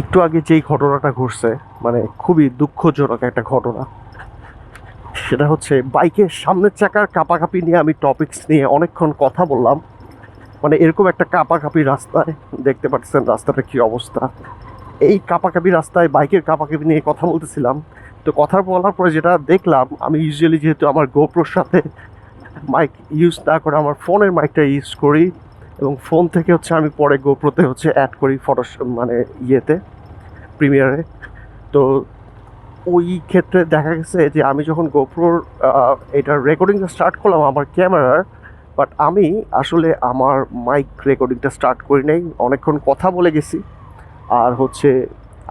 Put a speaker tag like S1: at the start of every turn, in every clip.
S1: একটু আগে যেই ঘটনাটা ঘটছে মানে খুবই দুঃখজনক একটা ঘটনা। সেটা হচ্ছে, বাইকের সামনের চাকার কাপাকাপি নিয়ে আমি টপিকস নিয়ে অনেকক্ষণ কথা বললাম। মানে এরকম একটা কাপাকাপি রাস্তায়, দেখতে পাচ্ছেন রাস্তাটা কি অবস্থা। এই কাপাকাপি রাস্তায় বাইকের কাপাকাপি নিয়ে কথা বলতেছিলাম। তো কথা বলার পরে যেটা দেখলাম, আমি ইউজুয়ালি যেহেতু আমার গোপ্রোর সাথে মাইক ইউজ না করে, আমার ফোনের মাইকটা ইউজ করি। এবং ফোন থেকে হচ্ছে আমি পরে গোপ্রোতে হচ্ছে অ্যাড করি ফটো মানে ইয়েতে প্রিমিয়ারে তো ওই ক্ষেত্রে দেখা গেছে যে আমি যখন গোপ্রোর এটার রেকর্ডিংটা স্টার্ট করলাম আমার ক্যামেরার বাট আমি আসলে আমার মাইক রেকর্ডিংটা স্টার্ট করি নাই, অনেকক্ষণ কথা বলে গেছি। আর হচ্ছে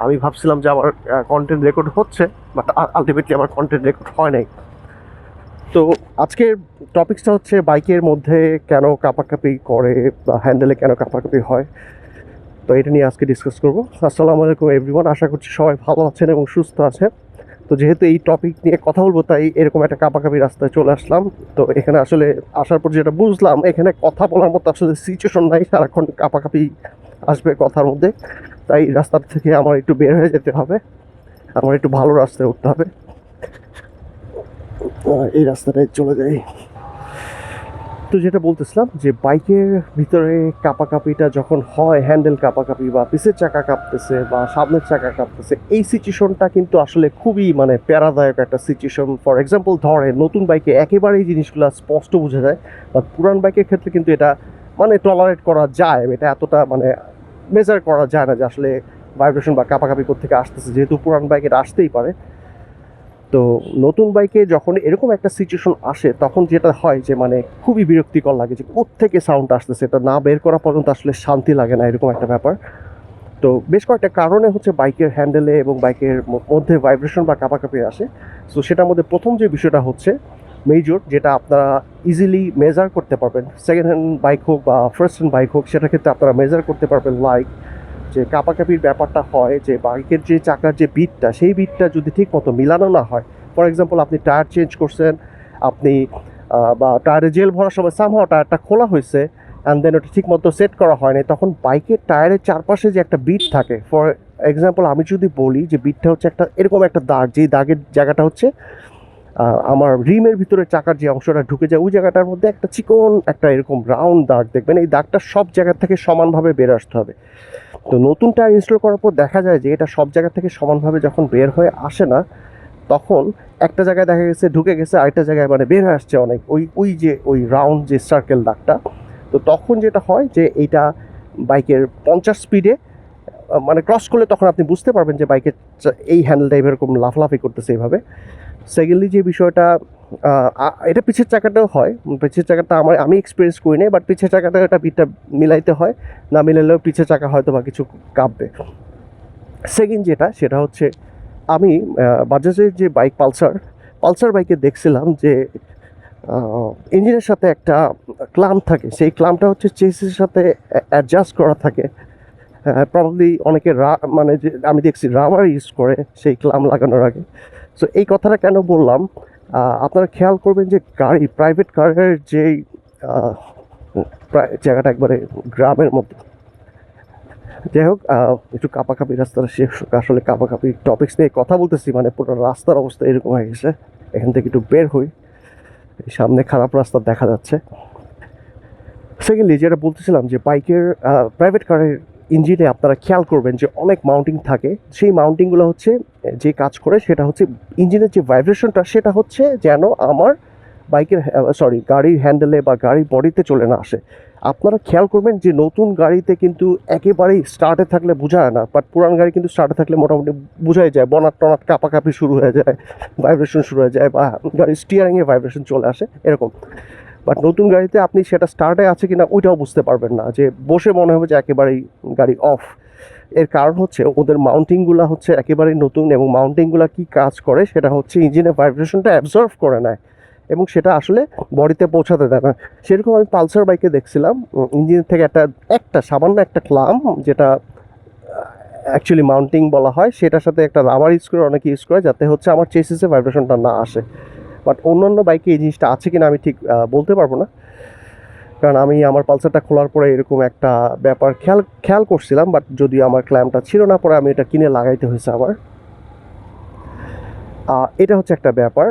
S1: আমি ভাবছিলাম যে আমার কন্টেন্ট রেকর্ড হচ্ছে বাট আলটিমেটলি আমার কন্টেন্ট রেকর্ড হয় নাই। আজকের টপিকসটা হচ্ছে বাইকের মধ্যে কেন কাপাকাপি করে বা হ্যান্ডেলে কেন কাপাকাপি হয়। তো এটা নিয়ে আজকে ডিসকাস করব। আসসালামু আলাইকুম এভরিওয়ান আশা করছি সবাই ভালো আছেন এবং সুস্থ আছেন। তো যেহেতু এই টপিক নিয়ে কথা বলব, তাই এরকম একটা কাপাকাপি রাস্তায় চলে আসলাম। তো এখানে আসলে আসার পর যেটা বুঝলাম, এখানে কথা বলার মতো আসলে সিচুয়েশন নাই, সারাক্ষণ কাপাকাপি আসবে কথার মধ্যে। তাই রাস্তা থেকে আমার একটু বের হয়ে যেতে হবে। আমার একটু ভালো রাস্তায় উঠতে হবে। এই রাস্তাটায় চলে যাই। তো যেটা বলতেছিলাম যে বাইকের ভিতরে কাপাকাপিটা যখন হয়, হ্যান্ডেল কাপাকাপি বা পিসের চাকা কাঁপতেছে বা সামনের চাকা কাঁপতেছে, এই সিচুয়েশনটা কিন্তু আসলে খুবই মানে প্যারাদায়ক একটা সিচুয়েশন। ফর এক্সাম্পল ধরে নতুন বাইকে একেবারেই জিনিসগুলো স্পষ্ট বোঝা যায় বা পুরান বাইকের ক্ষেত্রে কিন্তু এটা মানে টলারেট করা যায়। এটা এতটা মানে মেজার করা যায় না যে আসলে ভাইব্রেশন বা কাপাকাপি থেকে আসতেছে, যেহেতু পুরান বাইক এটা আসতেই পারে। তো নতুন বাইকে যখন এরকম একটা সিচুয়েশন আসে, তখন যেটা হয় যে মানে খুবই বিরক্তিকর লাগে যে কোত্থেকে সাউন্ড আসতেছে, এটা না বের করা পর্যন্ত আসলে শান্তি লাগে না, এরকম একটা ব্যাপার। তো বেশ কয়েকটা কারণে হচ্ছে বাইকের হ্যান্ডেলে এবং বাইকের মধ্যে ভাইব্রেশন বা কাপাকাপি আসে। সো সেটার মধ্যে প্রথম যে বিষয়টা হচ্ছে মেজর যেটা আপনারা ইজিলি মেজার করতে পারবেন। সেকেন্ড হ্যান্ড বাইক হোক বা ফার্স্ট হ্যান্ড বাইক হোক, সেটার ক্ষেত্রে আপনারা মেজার করতে পারবেন লাইক যে কাপাকাপির ব্যাপারটা হয়, যে বাইকের যে চাকার যে বিটটা সেই বিটটা যদি ঠিক মতো মিলানো না হয় ফর এক্সাম্পল আপনি টায়ার চেঞ্জ করছেন, আপনি বা টায়ারে জেল ভরার সময় সামহাও টায়ারটা খোলা হয়েছে অ্যান্ড দেন ওটা ঠিক মতো সেট করা হয়নি তখন বাইকের টায়ারের চারপাশে যে একটা বিট থাকে ফর এক্সাম্পল আমি যদি বলি যে বিটটা হচ্ছে একটা, এরকম একটা দাগ, যেই দাগের জায়গাটা হচ্ছে আমার রিমের ভিতরে চাকার যে অংশটা ঢুকে যায়, ওই জায়গাটার মধ্যে একটা চিকন একটা এরকম রাউন্ড দাগ, দেখবেন এই দাগটা সব জায়গা থেকে সমানভাবে বের আসতে হবে। তো নতুন টায়ার ইনস্টল করার পর দেখা যায় যে এটা সব জায়গা থেকে সমানভাবে যখন বের হয়ে আসে না, তখন একটা জায়গায় দেখা গেছে, ঢুকে গেছে, আরেকটা জায়গায় মানে বের হয়ে আসছে অনেক। ওই ওই যে, ওই রাউন্ড যে সার্কেল দাগটা। তো তখন যেটা হয় যে এইটা বাইকের পঞ্চাশ স্পিডে মানে ক্রস করলে তখন আপনি বুঝতে পারবেন যে বাইকের এই হ্যান্ডেলটা এরকম লাফলাফি করতেছে এইভাবে সেকেন্ডলি যে বিষয়টা এটা পিছের চাকাটাও হয়। পিছের চাকাটা আমার আমি এক্সপিরিয়েন্স করি নাই বাট পিছের চাকাটা এটা বিটটা মিলাইতে হয়। না মিলালেও পিছের চাকা হয়তো বা কিছু কাঁপবে। সেকেন্ড যেটা, সেটা হচ্ছে আমি বাজাজের যে বাইক পালসার পালসার বাইকে দেখছিলাম যে ইঞ্জিনের সাথে একটা ক্লাম থাকে। সেই ক্লামটা হচ্ছে চেসের সাথে অ্যাডজাস্ট করা থাকে। প্রবাবলি অনেকে রা মানে যে আমি দেখছি রাবার ইউজ করে সেই ক্লাম লাগানোর আগে। সো এই কথাটা কেন বললাম? আপনারা খেয়াল করবেন যে গাড়ি প্রাইভেট কারের যেই জায়গাটা একবারে গ্রামের মধ্যে। যাই হোক একটু কাপাকাপি রাস্তাটা শেষ। আসলে কাপাকাপি টপিক্স নিয়ে কথা বলতেছি মানে পুরো রাস্তার অবস্থা এরকম হয়ে গেছে। এখান থেকে একটু বের হই। সামনে খারাপ রাস্তা দেখা যাচ্ছে। সেকেন্ডলি যেটা বলতেছিলাম যে বাইকের প্রাইভেট কারের ইঞ্জিনে আপনারা খেয়াল করবেন যে অনেক মাউন্টিং থাকে। সেই মাউন্টিংগুলো হচ্ছে, যে কাজ করে সেটা হচ্ছে ইঞ্জিনের যে ভাইব্রেশনটা, সেটা হচ্ছে যেন আমার বাইকের সরি গাড়ির হ্যান্ডেলে বা গাড়ির বডিতে চলে না আসে। আপনারা খেয়াল করবেন যে নতুন গাড়িতে কিন্তু একেবারেই স্টার্টে থাকলে বোঝা না বাট পুরান গাড়ি কিন্তু স্টার্টে থাকলে মোটামুটি বোঝাই যায়, বনাট টনাট কাপাকাপি শুরু হয়ে যায় ভাইব্রেশন শুরু হয়ে যায় বা গাড়ির স্টিয়ারিংয়ে ভাইব্রেশন চলে আসে, এরকম। বাট নতুন গাড়িতে আপনি সেটা স্টার্টে আছে কিনা ওইটাও বুঝতে পারবেন না, যে বসে মনে হবে যে একেবারেই গাড়ি অফ এর কারণ হচ্ছে ওদের মাউন্টিংগুলো হচ্ছে একেবারেই নতুন এবং মাউন্টিংগুলো কি কাজ করে সেটা হচ্ছে ইঞ্জিনের ভাইব্রেশনটা অ্যাবজর্ভ করে নেয় এবং সেটা আসলে বডিতে পৌঁছাতে দেয় না। সেরকম আমি পালসার বাইকে দেখছিলাম ইঞ্জিন থেকে একটা একটা সামান্য একটা ক্লাম যেটা অ্যাকচুয়ালি মাউন্টিং বলা হয়, সেটার সাথে একটা রাবার ইউজ করে অনেকে ইউজ করে যাতে হচ্ছে আমার চেসিসে ভাইব্রেশনটা না আসে। বাট অন্যান্য বাইকে এই জিনিসটা আছে কিনা আমি ঠিক বলতে পারব না। কারণ আমি আমার পালসারটা খোলার পরে এরকম একটা ব্যাপার খেয়াল খেয়াল করছিলাম, বাট যদি আমার ক্ল্যাম্পটা ছিল না, পরে আমি এটা কিনে লাগাইতে হয়েছে আমার এটা হচ্ছে একটা ব্যাপার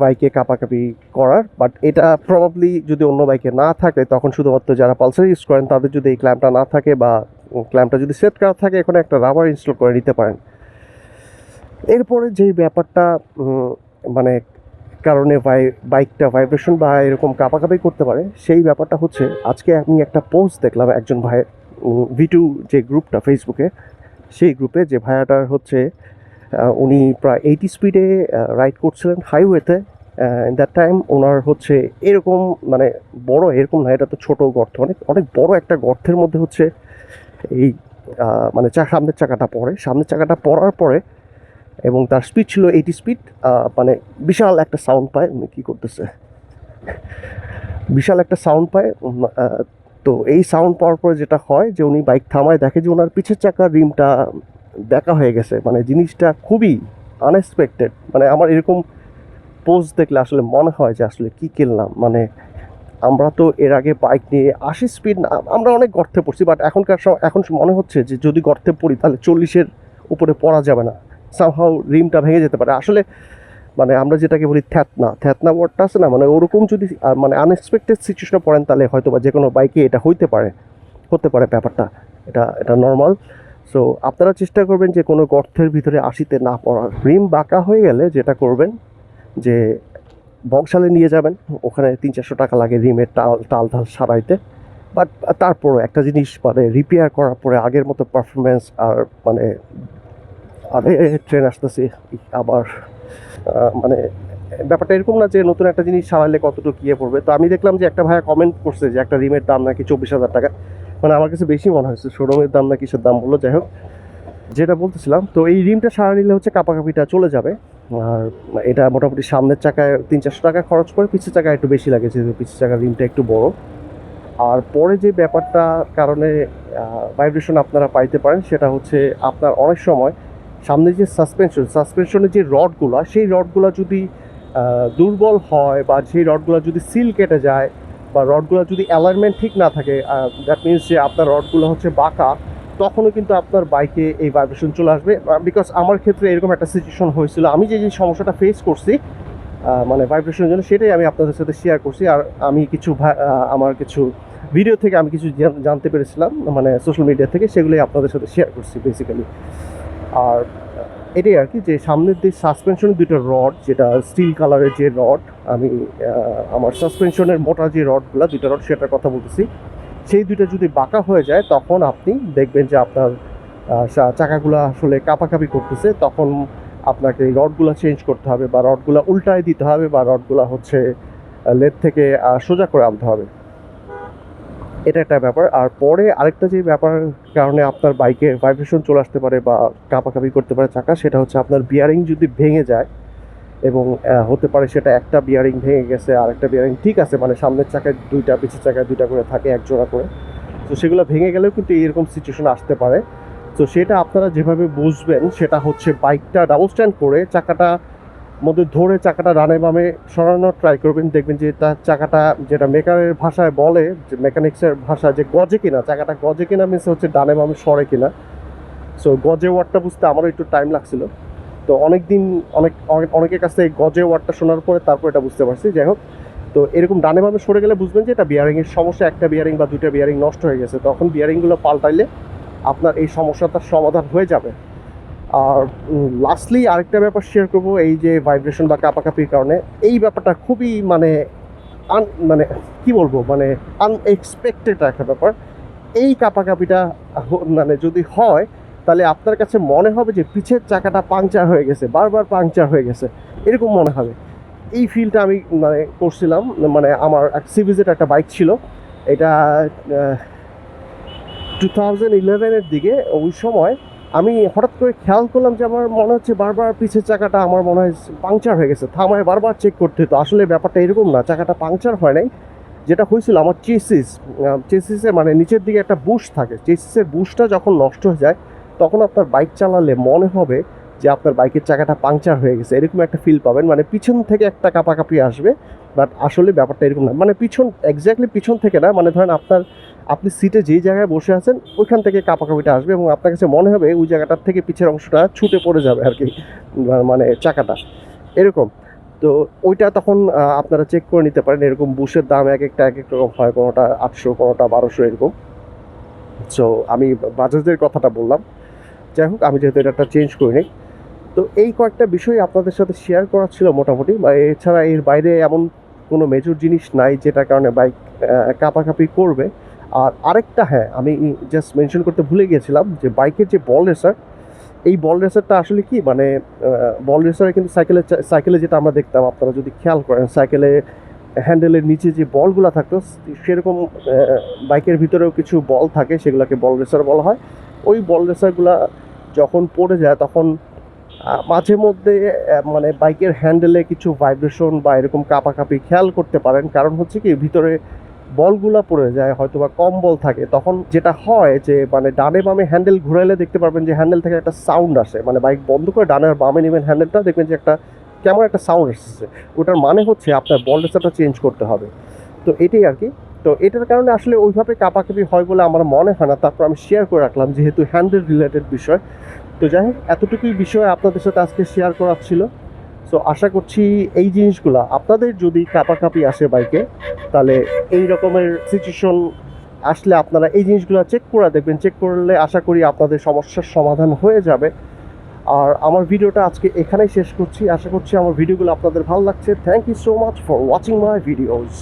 S1: বাইকে কাপাকাপি করার, বাট এটা প্রবাবলি যদি অন্য বাইকে না থাকে, তখন শুধুমাত্র যারা পালসার ইউজ করেন, তাদের যদি এই ক্ল্যাম্পটা না থাকে বা ক্ল্যাম্পটা যদি সেট করা থাকে, এখানে একটা রাবার ইনস্টল করে নিতে পারেন। এরপরে যেই ব্যাপারটা মানে কারণে ভাই, বাইকটা ভাইব্রেশন বা এরকম কাঁপাকাঁপি করতে পারে, সেই ব্যাপারটা হচ্ছে আজকে আমি একটা পোস্ট দেখলাম একজন ভাইয়ের ভিটু যে গ্রুপটা ফেসবুকে সেই গ্রুপে যে ভাইয়াটার হচ্ছে উনি প্রায় এইটি স্পিডে রাইড করছিলেন হাইওয়েতে দ্যাট টাইম ওনার হচ্ছে এরকম মানে বড় এরকম না, এটা তো ছোটো গর্ত, অনেক অনেক বড় একটা গর্তের মধ্যে হচ্ছে এই মানে চা, সামনের চাকাটা পড়ে, সামনের চাকাটা পড়ার পরে এবং তার স্পিড ছিল এইটি স্পিড মানে বিশাল একটা সাউন্ড পায়। উনি কী করতেছে? বিশাল একটা সাউন্ড পায়। তো এই সাউন্ড পাওয়ার পরে যেটা হয় যে উনি বাইক থামায়, দেখে যে ওনার পিছের চাকার রিমটা দেখা হয়ে গেছে। মানে জিনিসটা খুবই আনএক্সপেক্টেড মানে আমার এরকম পোস্ট দেখলে আসলে মনে হয় যে আসলে কী কিনলাম মানে আমরা তো এর আগে বাইক নিয়ে আশি স্পিড আমরা অনেক গর্তে পড়ছি বাট এখনকার সময় এখন মনে হচ্ছে যে যদি গর্তে পড়ি তাহলে চল্লিশের উপরে পড়া যাবে না। সামহাও রিমটা ভেঙে যেতে পারে। আসলে মানে আমরা যেটাকে বলি থ্যাতনা থ্যাতনা ওয়ার্ডটা আছে না? মানে ওরকম যদি মানে আনএক্সপেক্টেড সিচুয়েশনে পড়েন তাহলে হয়তো বা যে কোনো বাইকে এটা হইতে পারে, হতে পারে ব্যাপারটা। এটা এটা নর্মাল সো আপনারা চেষ্টা করবেন যে কোনো গর্তের ভিতরে আসিতে না পড়ার। রিম বাঁকা হয়ে গেলে যেটা করবেন যে বংশালে নিয়ে যাবেন, ওখানে তিন চারশো টাকা লাগে রিমের টাল টাল টাল সারাইতে। বাট, তারপরও একটা জিনিস মানে রিপেয়ার করার পরে আগের মতো পারফরমেন্স আর মানে আরে ট্রেন আসতেছে। আবার মানে ব্যাপারটা এরকম না যে নতুন একটা জিনিস সারাইলে কতটুকু ইয়ে পড়বে। তো আমি দেখলাম যে একটা ভাইয়া কমেন্ট করছে যে একটা রিমের দাম নাকি চব্বিশ হাজার টাকা। মানে আমার কাছে বেশি মনে হয়েছে শোরুমের দাম না কিসের দাম বলল, যাই হোক। যেটা বলতেছিলাম, তো এই রিমটা সারা নিলে হচ্ছে কাপাকাপিটা চলে যাবে। আর এটা মোটামুটি সামনের চাকায় তিন চারশো টাকা খরচ করে, পিছের চাকায় একটু বেশি লাগে, যেহেতু পিছের চাকার রিমটা একটু বড়। আর পরে যে ব্যাপারটা কারণে ভাইব্রেশন আপনারা পাইতে পারেন, সেটা হচ্ছে আপনার অনেক সময় সামনে যে সাসপেনশন সাসপেনশনের যে রডগুলো, সেই রডগুলো যদি দুর্বল হয় বা সেই রডগুলো যদি সিল কেটে যায় বা রডগুলো যদি অ্যালাইনমেন্ট ঠিক না থাকে দ্যাট মিনস যে আপনার রডগুলো হচ্ছে বাঁকা, তখনও কিন্তু আপনার বাইকে এই ভাইব্রেশন চলে আসবে। বিকজ আমার ক্ষেত্রে এরকম একটা সিচুয়েশন হয়েছিল। আমি যে যে সমস্যাটা ফেস করছি মানে ভাইব্রেশনের জন্য সেটাই আমি আপনাদের সাথে শেয়ার করছি। আর আমি কিছু আমার কিছু ভিডিও থেকে আমি কিছু জানতে পেরেছিলাম মানে সোশ্যাল মিডিয়া থেকে, সেগুলোই আপনাদের সাথে শেয়ার করছি বেসিক্যালি আর এটাই আর কি যে সামনের দিক সাসপেনশনের দুটো রড যেটা স্টিল কালারের যে রড আমি আমার সাসপেনশনের মোটা যে রডগুলো দুটো রড সেটার কথা বলতেছি। সেই দুটো যদি বাঁকা হয়ে যায়, তখন আপনি দেখবেন যে আপনার চাকাগুলো আসলে কাঁপাকাপি করতেছে। তখন আপনাকে রডগুলো চেঞ্জ করতে হবে বা রডগুলো উল্টায় দিতে হবে বা রডগুলো হচ্ছে লেদ থেকে সোজা করে আনতে হবে। এটা একটা ব্যাপার। আর পরে আরেকটা যে ব্যাপার কারণে আপনার বাইকে ভাইব্রেশন চলে আসতে পারে বা কাঁপাকাঁপি করতে পারে চাকা, সেটা হচ্ছে আপনার বিয়ারিং যদি ভেঙে যায় এবং হতে পারে সেটা একটা বিয়ারিং ভেঙে গেছে, আর একটা বিয়ারিং ঠিক আছে মানে সামনের চাকায় দুইটা, পিছের চাকায় দুইটা করে থাকে, এক জোড়া করে। তো সেগুলো ভেঙে গেলেও কিন্তু এরকম সিচুয়েশন আসতে পারে। তো সেটা আপনারা যেভাবে বুঝবেন, সেটা হচ্ছে বাইকটা ডাবল স্ট্যান্ড করে চাকাটা মধ্যে ধরে চাকাটা ডানে বামে সরানোর ট্রাই করবেন দেখবেন যে তার চাকাটা যেটা মেকারের ভাষায় বলে, যে মেকানিক্সের ভাষা যে গজে কিনা, চাকাটা গজে কিনা মিনস হচ্ছে ডানে বামে সরে কিনা। সো গজে ওয়ার্ডটা বুঝতে আমারও একটু টাইম লাগছিল। তো অনেক দিন অনেক, অনেক- অনেকের কাছে এই গজে ওয়ার্ডটা শোনার পরে তারপর এটা বুঝতে পারছি, যাই হোক। তো এরকম ডানে বামে সরে গেলে বুঝবেন যে এটা বিয়ারিংয়ের সমস্যা, একটা বিয়ারিং বা দুইটা বিয়ারিং নষ্ট হয়ে গেছে। তখন বিয়ারিংগুলো পাল্টাইলে আপনার এই সমস্যাটার সমাধান হয়ে যাবে। আর লাস্টলি আরেকটা ব্যাপার শেয়ার করব, এই যে ভাইব্রেশন বা কাপাকাপির কারণে। এই ব্যাপারটা খুবই মানে আন মানে কি বলব মানে আনএক্সপেক্টেড একটা ব্যাপার। এই কাপাকাপিটা মানে যদি হয়, তাহলে আপনার কাছে মনে হবে যে পিছের চাকাটা পাংচার হয়ে গেছে, বারবার পাংচার হয়ে গেছে। এরকম মনে হবে। এই ফিলটা আমি মানে করছিলাম মানে আমার এক সিভিজের একটা বাইক ছিল। এটা টু থাউজেন্ড ইলেভেনের দিকে, ওই সময় আমি হঠাৎ করে খেয়াল করলাম যে আমার মনে হচ্ছে বারবার পিছের চাকাটা আমার মনে হয় পাংচার হয়ে গেছে। থামায় বারবার চেক করতে হতো। আসলে ব্যাপারটা এরকম না, চাকাটা পাংচার হয় নাই। যেটা হয়েছিল আমার চেসিস চেসিসে মানে নিচের দিকে একটা বুশ থাকে। চেসিসের বুশটা যখন নষ্ট হয়ে যায়, তখন আপনার বাইক চালালে মনে হবে যে আপনার বাইকের চাকাটা পাংচার হয়ে গেছে। এরকম একটা ফিল পাবেন। মানে পিছন থেকে একটা কাঁপাকাঁপি আসবে বাট আসলে ব্যাপারটা এরকম না। মানে পিছন এক্স্যাক্টলি পিছন থেকে না। মানে ধরেন আপনার আপনি সিটে যেই জায়গায় বসে আছেন, ওইখান থেকে কাঁপাকাঁপিটা আসবে এবং আপনার কাছে মনে হবে ওই জায়গাটার থেকে পিছের অংশটা ছুটে পড়ে যাবে আর কি মানে চাকাটা। এরকম। তো ওইটা তখন আপনারা চেক করে নিতে পারেন, এরকম বুশের দাম এক একটা, এক এক রকম হয়, কোনোটা আটশো, কোনোটা বারোশো, এরকম। সো আমি বাজাজের কথাটা বললাম। যাই হোক, আমি যেহেতু এটা চেঞ্জ করিনি তো এই কয়েকটা বিষয় আপনাদের সাথে শেয়ার করা ছিল মোটামুটি। বা এছাড়া এর বাইরে এমন কোনো মেজর জিনিস নাই, যেটার কারণে বাইক কাঁপাকাঁপি করবে। আর আরেকটা হ্যাঁ আমি জাস্ট মেনশন করতে ভুলে গিয়েছিলাম যে বাইকের যে বল রেসার এই বল রেসারটা আসলে কি মানে বল রেসারে কিন্তু সাইকেলে সাইকেলে যেটা আমরা দেখতাম, আপনারা যদি খেয়াল করেন সাইকেলে হ্যান্ডেলের নিচে যে বলগুলো থাকতো, সেরকম বাইকের ভিতরেও কিছু বল থাকে, সেগুলোকে বল রেসার বলা হয়। ওই বল রেসারগুলা যখন পড়ে যায়, তখন মাঝে মধ্যে মানে বাইকের হ্যান্ডেলে কিছু ভাইব্রেশন বা এরকম কাঁপাকাঁপি খেয়াল করতে পারেন। কারণ হচ্ছে কি, ভিতরে বলগুলা পড়ে যায় হয়তো বা কম বল থাকে, তখন যেটা হয় যে মানে ডানে বামে হ্যান্ডেল ঘুরাইলে দেখতে পারবেন যে হ্যান্ডেল থেকে একটা সাউন্ড আসে মানে বাইক বন্ধ করে ডানে আর বামে নেবেন হ্যান্ডেলটা দেখবেন যে একটা কেমন একটা সাউন্ড এসেছে। ওটার মানে হচ্ছে আপনার বল রেসারটা চেঞ্জ করতে হবে। তো এটাই আর কি। তো এটার কারণে আসলে ওইভাবে কাঁপাকাঁপি হয় বলে আমার মনে হয় না। তারপর আমি শেয়ার করে রাখলাম যেহেতু হ্যান্ডেল রিলেটেড বিষয়। তো যাই হোক, এতটুকুই বিষয় আপনাদের সাথে আজকে শেয়ার করার ছিল। সো আশা করছি এই জিনিসগুলো, আপনাদের যদি কাঁপাকাঁপি আসে বাইকে, তাহলে এই রকমের সিচুয়েশন আসলে আপনারা এই জিনিসগুলো চেক করে দেখবেন। চেক করলে আশা করি আপনাদের সমস্যার সমাধান হয়ে যাবে। আর আমার ভিডিওটা আজকে এখানেই শেষ করছি। আশা করছি আমার ভিডিওগুলো আপনাদের ভালো লাগছে। Thank you so much for watching my videos